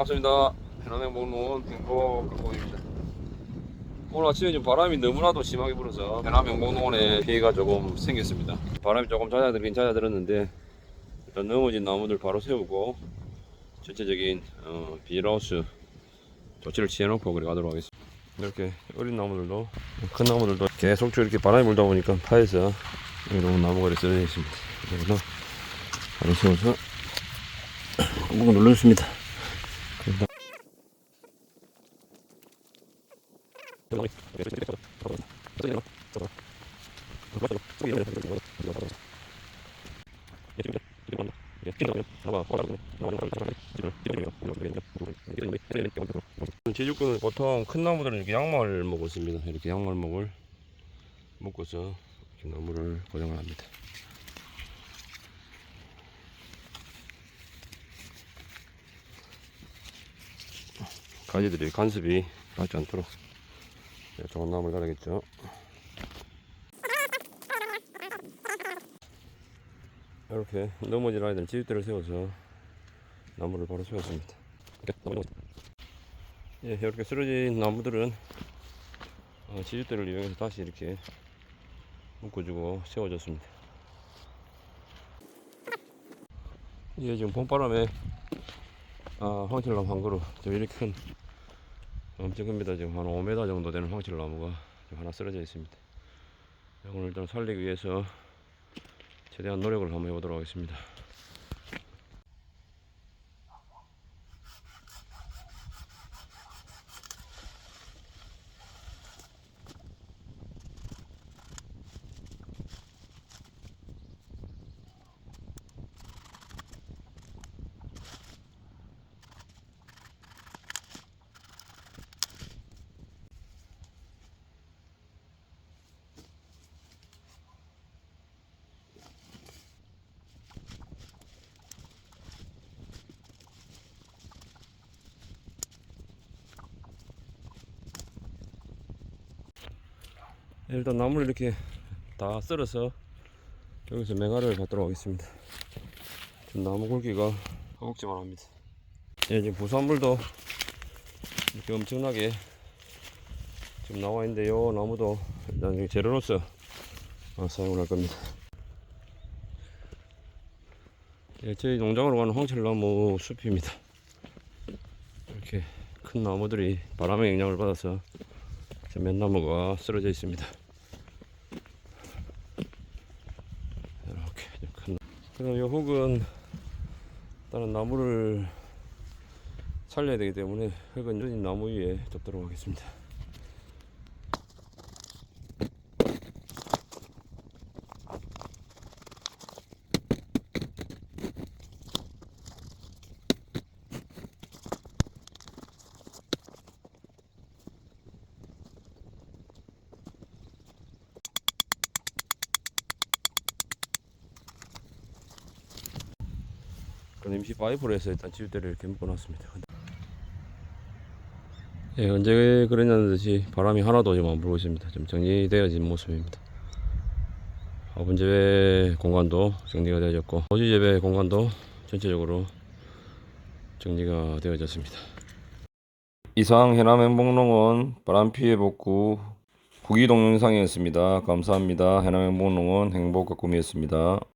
반갑습니다. 해남행복농원 행복강공입니다. 오늘 아침에 좀 바람이 너무나도 심하게 불어서 해남행복농원에 피해가 조금 생겼습니다. 바람이 조금 잦아들긴 잦아들었는데 일단 넘어진 나무들 바로 세우고 전체적인 어, 비닐하우스 조치를 취해놓고 그래 가도록 하겠습니다. 이렇게 어린 나무들도 큰 나무들도 계속 이렇게 바람이 불다 보니까 파에서 너무 나무가 이렇게 쓰러져 있습니다. 그래서 바로 세워서 꾹꾹 눌러줬습니다. 제주꾼은 보통 큰 나무들은 이렇게 양말 먹고 있습니다. 이렇게 양말목을 묶어서 이렇게 나무를 고정을 합니다. 가지들이 간섭이 받지 않도록 네, 좋은 나무를 달아야겠죠. 이렇게 넘어질 아이들 지휘대를 세워서 나무를 바로 세웠습니다. 예, 이렇게 쓰러진 나무들은 어, 지휘대를 이용해서 다시 이렇게 묶어주고 세워졌습니다. 예, 지금 봄바람에 아, 황칠나무 한 그루 좀 이렇게 큰 엄청 큽니다. 지금 한 5m 정도 되는 황칠나무가 지금 하나 쓰러져 있습니다. 오늘 일단 살리기 위해서 최대한 노력을 한번 해보도록 하겠습니다. 일단 나무를 이렇게 다 썰어서 여기서 맹아를 받도록 하겠습니다. 나무 굵기가 허벅지만 합니다. 예, 지금 부산물도 이렇게 엄청나게 지금 나와 있는데 요 나무도 일단 재료로서 어, 사용을 할 겁니다. 예, 저희 농장으로 가는 황칠나무 숲입니다. 이렇게 큰 나무들이 바람의 영향을 받아서 저 맨나무가 쓰러져 있습니다. 이렇게 좀 큰. 그럼 이 흙은 다른 나무를 살려야 되기 때문에 흙은 이 나무 위에 덮도록 하겠습니다. 임시 파이프로 해서 일단 지우대를 이렇게 묶어놨습니다. 예, 언제 그랬냐는 듯이 바람이 하나도 지금 안 불고 있습니다. 좀 정리되어진 모습입니다. 화분 재배 공간도 정리가 되어졌고 호주 재배 공간도 전체적으로 정리가 되어졌습니다. 이상 해남 행복농원 바람 피해 복구 후기 동영상이었습니다. 감사합니다. 해남 행복농원 행복 가꿈이었습니다.